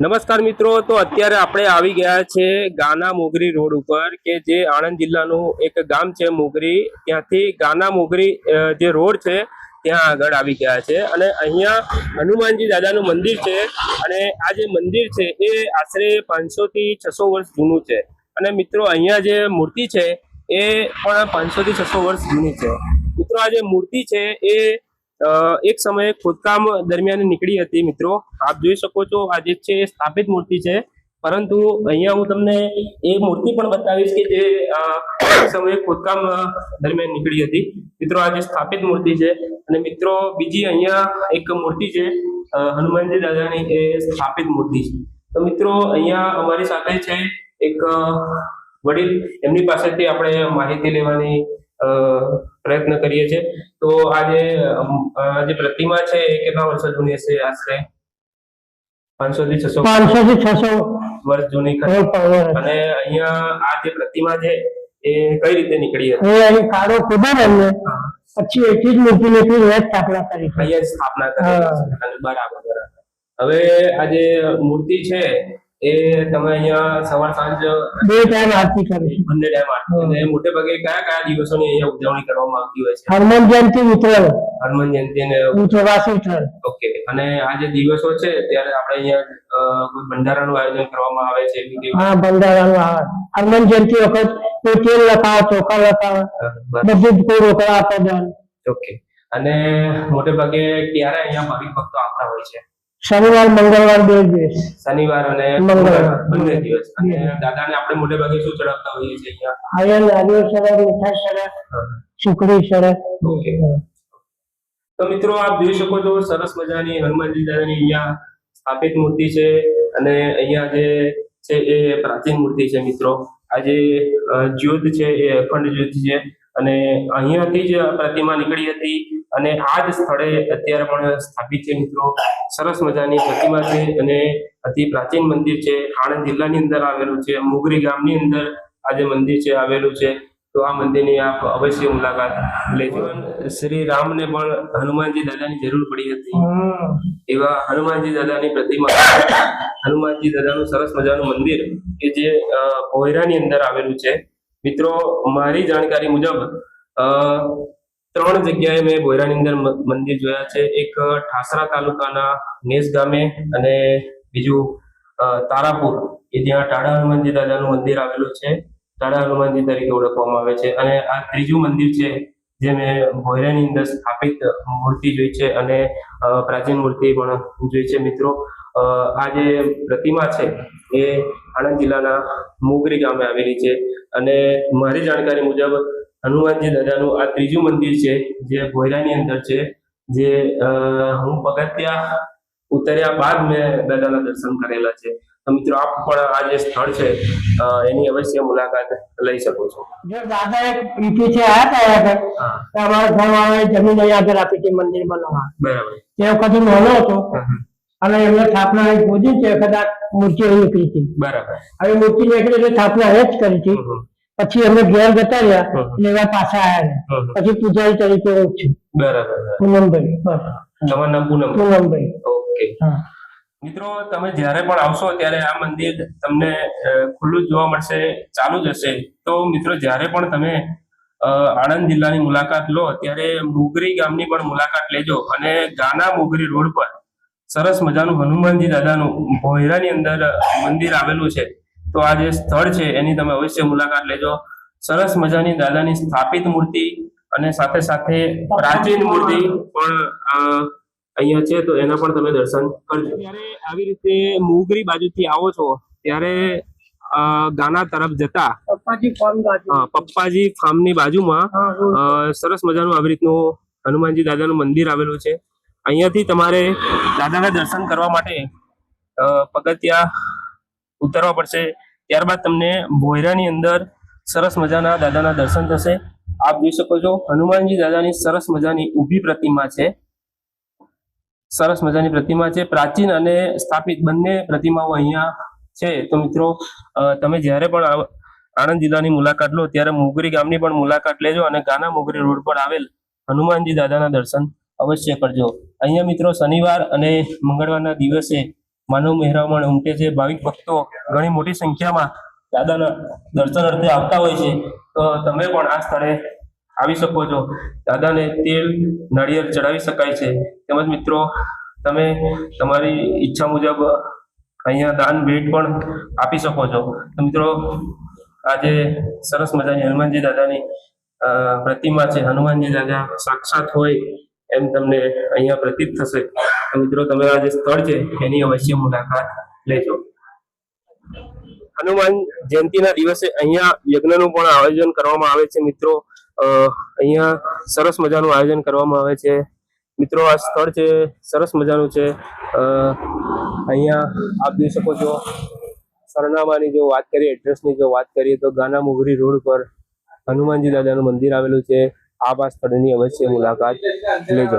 નમસ્કાર મિત્રો, તો અત્યારે આપણે આવી ગયા છે ગાના મોગરી રોડ ઉપર, કે જે આણંદ જિલ્લાનું એક ગામ છે મોગરી. ત્યાંથી ગાના મોગરી જે રોડ છે, ત્યાં આગળ આવી ગયા છે. અને અહીંયા હનુમાનજી દાદાનું મંદિર છે. અને આ જે મંદિર છે, એ આશરે પાંચસો થી છસો વર્ષ જૂનું છે. અને મિત્રો, અહીંયા જે મૂર્તિ છે, એ પણ પાંચસો થી છસો વર્ષ જૂની છે. મિત્રો, આ જે મૂર્તિ છે, એ એક સમયે ખોદકામ દરમિયાન નીકળી હતી મિત્રો. આપ જોઈ શકો છો આ જે છે સ્થાપિત મૂર્તિ છે. પરંતુ અહીંયા હું તમને એ મૂર્તિ પણ બતાવીશ કે જે સમયે ખોદકામ દરમિયાન નીકળી હતી. મિત્રો, આ જે સ્થાપિત મૂર્તિ છે અને મિત્રો, બીજી અહીંયા એક મૂર્તિ છે હનુમાનજી દાદાની, એ સ્થાપિત મૂર્તિ છે. તો મિત્રો, અહીંયા અમારી સાથે છે એક વડીલ. એમની પાસેથી આપણે માહિતી લેવાની પ્રયત્ન કરીએ છીએ. તો આજે જે પ્રતિમા છે એ કેટલા વર્ષો જૂની હશે આશરે? પાંચસો થી છસો પાંચસો થી છસો વર્ષ જૂની અને અહીંયા આ જે પ્રતિમા છે એ કઈ રીતે નીકળી હતી? અહીં કાળો એમને. પછી એટલી જ મૂર્તિ નીકળી એ સ્થાપના કરી. અહીંયા સ્થાપના કરી. બરાબર બરાબર. હવે આ જે મૂર્તિ છે એ તમે અહીંયા સવાર સાંજ બે ટાઈમ આરતી કરે છે. બંને ટાઈમ આરતી અને મોટે ભાગે કયા કયા દિવસોની અહીંયા ઉજવણી કરવામાં આવતી હોય છે? હનુમાન જયંતિ ઉત્તરાયણ હનુમાન જયંતિ અને ઉત્તરવાસી ઉત્તરાયણ ઓકે અને આ જે દિવસો છે ત્યારે આપણે અહીંયા કોઈ ભંડારાનું આયોજન કરવામાં આવે છે હા ભંડારાનું આવે. હનુમાન જયંતિ વખત કોઈ તેલ લખાવે ચોખા લખાવે બધું કોઈ રોકડા આપે ઓકે અને મોટે ભાગે ક્યારે અહીંયા ભાવિક ભક્તો આવતા હોય છે? શનિવાર મંગળવાર બે દિવસ. શનિવાર અને મંગળવાર. બંને દિવસ. અને દાદાને આપણે મોટે ભાગે શું ચડાવતા હોઈએ છીએ અહીંયા? અહીંયા નારિયેળ સરસ મીઠા સરસ સુખડી સરસ ઓકે. તો મિત્રો આપ જોઈ શકો છો સરસ મજાની હનુમાનજી દાદાની અહીંયા સ્થાપિત મૂર્તિ છે અને અહીંયા જે છે એ પ્રાચીન મૂર્તિ છે મિત્રો. આ જે જ્યોત છે એ અખંડ જ્યોત છે. અને અહીંયાથી જ પ્રતિમા નીકળી હતી. અને આ જ સ્થળે અત્યારે પણ સ્થાપિત છે મિત્રો. સરસ મજાની પ્રતિમા છે અને અતિ પ્રાચીન મંદિર છે. આણંદ જિલ્લાની અંદર આવેલું છે. મોગરી ગામની અંદર આ જે મંદિર છે આવેલું છે. તો આ મંદિરની આપ અવશ્ય મુલાકાત લેજો. શ્રી રામને પણ હનુમાનજી દાદાની જરૂર પડી હતી. એવા હનુમાનજી દાદાની પ્રતિમા. હનુમાનજી દાદાનું સરસ મજાનું મંદિર કે જે અ, અંદર આવેલું છે. મિત્રો મારી જાણકારી મુજબ ત્રણ જગ્યાએ મેં ભોયરાની અંદર મંદિર જોયા છે. એક ઠાસરા તાલુકાના નેસ ગામે અને બીજું તારાપુર કે જ્યાં ટાડા હનુમાનજી દાદાનું મંદિર આવેલું છે. ટાડા હનુમાનજી તરીકે ઓળખવામાં આવે છે. અને આ ત્રીજું મંદિર છે જે મેં ભોયરાની અંદર સ્થાપિત મૂર્તિ જોઈ છે અને પ્રાચીન મૂર્તિ પણ જોઈ છે મિત્રો. આ જે પ્રતિમા છે એ આણંદ જિલ્લાના મોગરી ગામે આવેલી છે. અને મારી જાણકારી મુજબ હનુમાનજી દાદાનું આ ત્રીજું મંદિર છે જે ભોયરાની અંદર છે જે હું પગથિયા ઉતર્યા બાદ મેં દાદાના દર્શન કરેલા છે. તો મિત્રો આપ પણ આ જે સ્થળ છે એની અવશ્ય મુલાકાત લઈ શકો છો. જો દાદા એક પીઠી છે આ થયા આગળ હા. તો અમારા ઘરવાળાએ જમીન અહીંયા આગળ આપી હતી મંદિર બનાવવા બરાબર. તે વખતે નાનો હતો. અને એમને સ્થાપના એક પૂજી છે કદાચ મૂર્તિ અહીં નીકળી હતી બરાબર. હવે મૂર્તિ નીકળી એટલે સ્થાપના એ જ કરી હતી. પછી અમે ઘેર જતા રહ્યા. એવા પાછા આવ્યા. પછી પૂજારી તરીકે છું. બરાબર. પૂનમભાઈ. તમારું નામ પૂનમ? પૂનમભાઈ. ઓકે. મિત્રો તમે જ્યારે પણ આવશો ત્યારે આ મંદિર તમને ખુલ્લું જોવા મળશે ચાલુ જ હશે. તો મિત્રો જ્યારે પણ તમે આણંદ જિલ્લાની મુલાકાત લો ત્યારે મુગરી ગામની પણ મુલાકાત લેજો અને ગાના મુગરી રોડ પર સરસ મજાનું હનુમાનજી દાદાનું ભોયરાની અંદર મંદિર આવેલું છે. તો આ જે સ્થળ છે એની તમે અવશ્ય મુલાકાત લેજો. સરસ મજાની દાદાની સ્થાપિત મૂર્તિ અને સાથે સાથે પ્રાચીન મૂર્તિ. પણ અહીંયા છે તો એના પણ તમે દર્શન કરજો. જ્યારે આવી રીતે મુગરી બાજુથી આવો છો ત્યારે અ, ગાના તરફ જતા પપ્પાજી ફાર્મની બાજુમાં અ, સરસ મજાનું આવી રીતનું હનુમાનજી દાદાનું મંદિર આવેલું છે. અહીંયાથી તમારે દાદાના દર્શન કરવા માટે અ, પગથિયા ઉતરવા પડશે. ત્યારબાદ તમને ભોયરાની અંદર સરસ મજાના દાદાના દર્શન થશે. આપ જોઈ શકો છો, હનુમાનજી દાદાની સરસ મજાની ઊભી પ્રતિમા છે. સરસ મજાની પ્રતિમા છે. પ્રાચીન અને સ્થાપિત બંને પ્રતિમાઓ અહીંયા છે. તો મિત્રો તમે જ્યારે પણ આણંદ જિલ્લાની મુલાકાત લો, ત્યારે મોગરી ગામની પણ મુલાકાત લેજો અને ગાના મોગરી રોડ પર આવેલ હનુમાનજી દાદાના દર્શન અવશ્ય કરજો. અહીંયા મિત્રો શનિવાર અને મંગળવારના દિવસે માનવ મહેરામણ ઉમટે છે. ભાવિક ભક્તો ઘણી મોટી સંખ્યામાં દાદાના દર્શન અર્થે આવતા હોય છે. તો તમે પણ આ સ્થળે આવી શકો છો. દાદાને તેલ, નાળિયેર ચડાવી શકાય છે. તેમજ મિત્રો, તમે તમારી ઈચ્છા મુજબ અહીંયા દાન, ભેટ પણ આપી શકો છો. તો મિત્રો, આજે સરસ મજાની હનુમાનજી દાદાની પ્રતિમા છે. હનુમાનજી દાદા સાક્ષાત હોય એમ તમને અહીંયા પ્રતીત થશે. તો મિત્રો તમે આ જે સ્થળ છે, એની અવશ્ય મુલાકાત લેજો. હનુમાન જયંતિના દિવસે અહીંયા યજ્ઞનું પણ આયોજન કરવામાં આવે છે, મિત્રો. અહીંયા સરસ મજાનું આયોજન કરવામાં આવે છે. મિત્રો, આ સ્થળ છે, સરસ મજાનું છે. અહીંયા આપ જોઈ શકો છો, સરનામાની જો વાત કરીએ, એડ્રેસની જો વાત કરીએ, તો ગાના મુગરી રોડ પર હનુમાનજી દાદાનું મંદિર આવેલું છે. આપ આ સ્થળની અવશ્ય મુલાકાત લેજો.